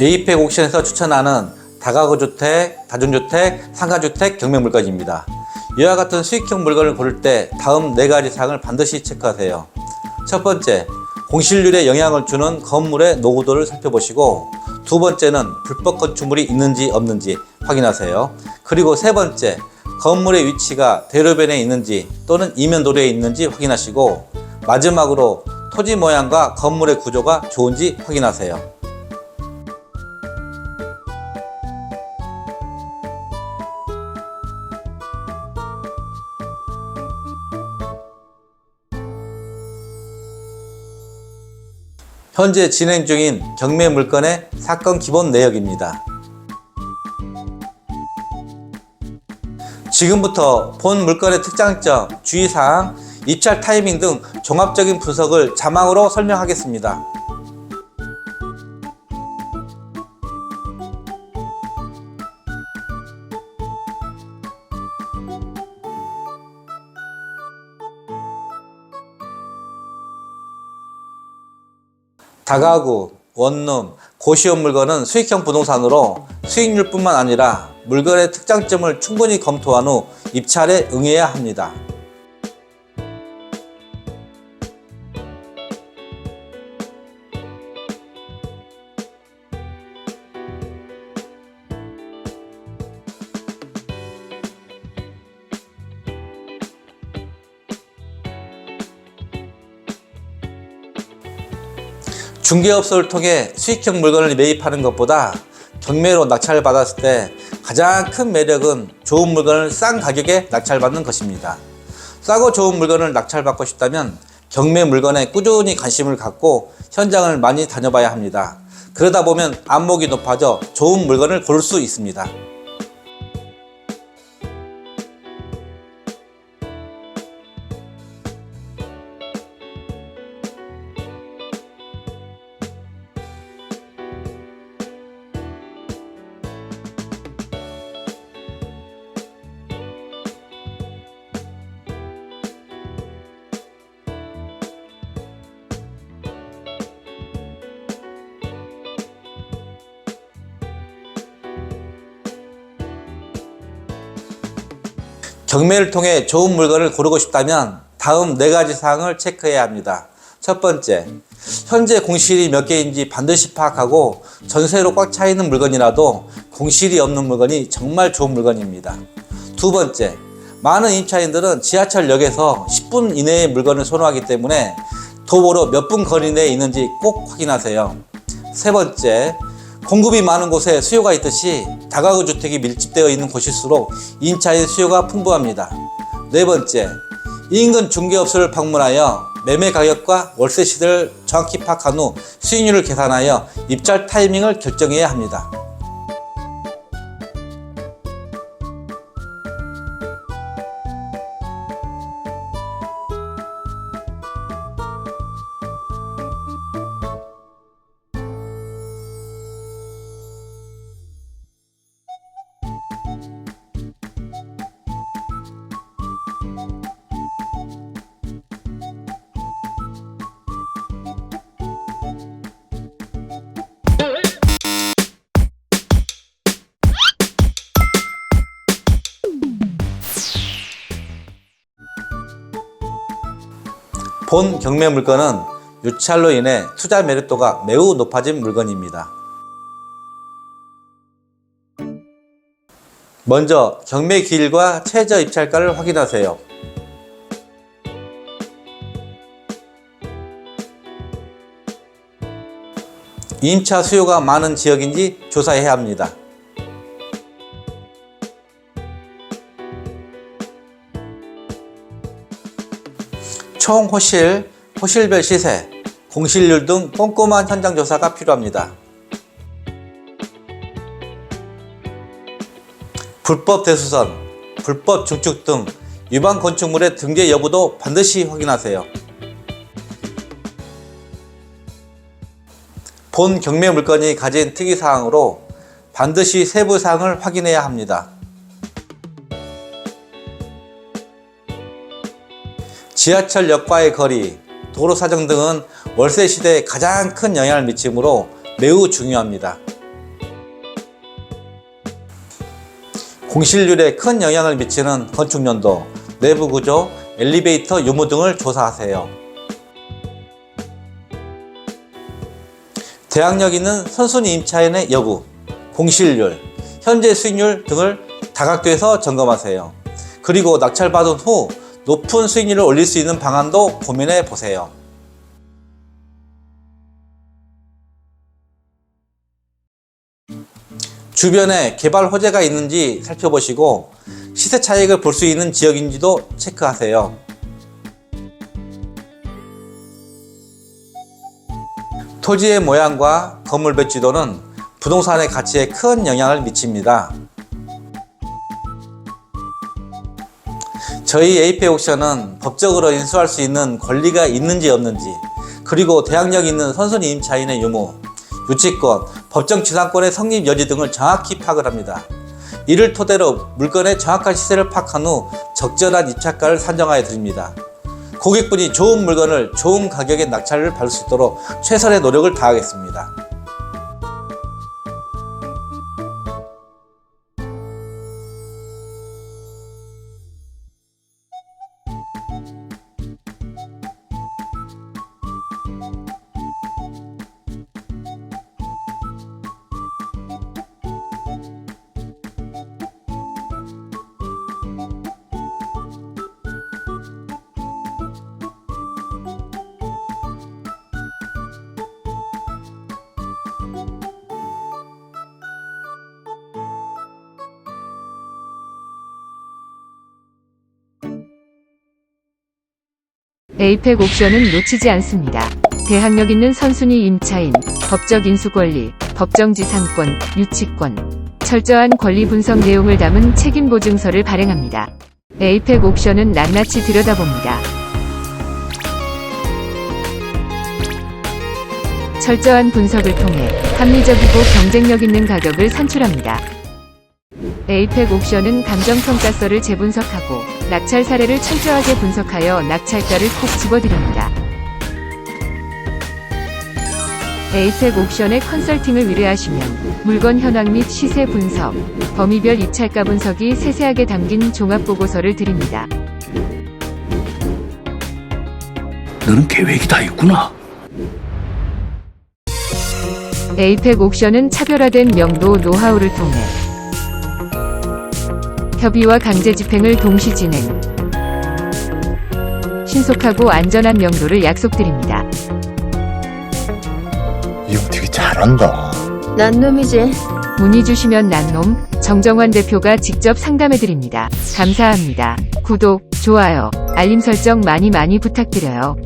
에이펙 옥션에서 추천하는 다가구 주택, 다중주택, 상가주택 경매 물건입니다. 이와 같은 수익형 물건을 고를 때 다음 네 가지 사항을 반드시 체크하세요. 첫 번째, 공실률에 영향을 주는 건물의 노후도를 살펴보시고 두 번째는 불법 건축물이 있는지 없는지 확인하세요. 그리고 세 번째, 건물의 위치가 대로변에 있는지 또는 이면도로에 있는지 확인하시고 마지막으로 토지 모양과 건물의 구조가 좋은지 확인하세요. 현재 진행 중인 경매 물건의 사건 기본 내역입니다. 지금부터 본 물건의 특장점, 주의사항, 입찰 타이밍 등 종합적인 분석을 자막으로 설명하겠습니다. 다가구, 원룸, 고시원 물건은 수익형 부동산으로 수익률뿐만 아니라 물건의 특장점을 충분히 검토한 후 입찰에 응해야 합니다. 중개업소를 통해 수익형 물건을 매입하는 것보다 경매로 낙찰을 받았을 때 가장 큰 매력은 좋은 물건을 싼 가격에 낙찰받는 것입니다. 싸고 좋은 물건을 낙찰받고 싶다면 경매 물건에 꾸준히 관심을 갖고 현장을 많이 다녀봐야 합니다. 그러다 보면 안목이 높아져 좋은 물건을 고를 수 있습니다. 경매를 통해 좋은 물건을 고르고 싶다면 다음 네 가지 사항을 체크해야 합니다. 첫 번째, 현재 공실이 몇 개인지 반드시 파악하고 전세로 꽉 차 있는 물건이라도 공실이 없는 물건이 정말 좋은 물건입니다. 두 번째, 많은 임차인들은 지하철역에서 10분 이내의 물건을 선호하기 때문에 도보로 몇 분 거리 내에 있는지 꼭 확인하세요. 세 번째, 공급이 많은 곳에 수요가 있듯이 다가구 주택이 밀집되어 있는 곳일수록 임차인 수요가 풍부합니다. 네 번째, 인근 중개업소를 방문하여 매매 가격과 월세 시대를 정확히 파악한 후 수익률을 계산하여 입찰 타이밍을 결정해야 합니다. 본 경매 물건은 유찰로 인해 투자 메리트가 매우 높아진 물건입니다. 먼저 경매 기일과 최저 입찰가를 확인하세요. 임차 수요가 많은 지역인지 조사해야 합니다. 총 호실, 호실별 시세, 공실률 등 꼼꼼한 현장 조사가 필요합니다. 불법 대수선, 불법 중축 등 위반 건축물의 등재 여부도 반드시 확인하세요. 본 경매 물건이 가진 특이사항으로 반드시 세부 사항을 확인해야 합니다. 지하철역과의 거리, 도로 사정 등은 월세 시대에 가장 큰 영향을 미치므로 매우 중요합니다. 공실률에 큰 영향을 미치는 건축 연도, 내부 구조, 엘리베이터 유무 등을 조사하세요. 대항력 있는 선순위 임차인의 여부, 공실률, 현재 수익률 등을 다각도에서 점검하세요. 그리고 낙찰받은 후 높은 수익률을 올릴 수 있는 방안도 고민해 보세요. 주변에 개발 호재가 있는지 살펴보시고 시세 차익을 볼 수 있는 지역인지도 체크하세요. 토지의 모양과 건물 배치도는 부동산의 가치에 큰 영향을 미칩니다. 저희 에이페 옥션은 법적으로 인수할 수 있는 권리가 있는지 없는지 그리고 대항력 있는 선순위 임차인의 유무, 유치권, 법정 지상권의 성립 여지 등을 정확히 파악을 합니다. 이를 토대로 물건의 정확한 시세를 파악한 후 적절한 입찰가를 산정하여 드립니다. 고객분이 좋은 물건을 좋은 가격에 낙찰을 받을 수 있도록 최선의 노력을 다하겠습니다. 에이펙 옥션은 놓치지 않습니다. 대항력 있는 선순위 임차인, 법적 인수 권리, 법정 지상권, 유치권, 철저한 권리 분석 내용을 담은 책임 보증서를 발행합니다. 에이펙 옥션은 낱낱이 들여다봅니다. 철저한 분석을 통해 합리적이고 경쟁력 있는 가격을 산출합니다. 에이펙 옥션은 감정평가서를 재분석하고 낙찰 사례를 철저하게 분석하여 낙찰가를 콕 집어드립니다. 에이펙 옥션의 컨설팅을 의뢰하시면 물건 현황 및 시세 분석, 범위별 입찰가 분석이 세세하게 담긴 종합보고서를 드립니다. 너는 계획이 다 있구나. 에이펙 옥션은 차별화된 명도 노하우를 통해 협의와 강제 집행을 동시 진행, 신속하고 안전한 명도를 약속드립니다. 이 형 되게 잘한다. 난 놈이지. 문의 주시면 난놈 정정환 대표가 직접 상담해 드립니다. 감사합니다. 구독, 좋아요, 알림 설정 많이 많이 부탁드려요.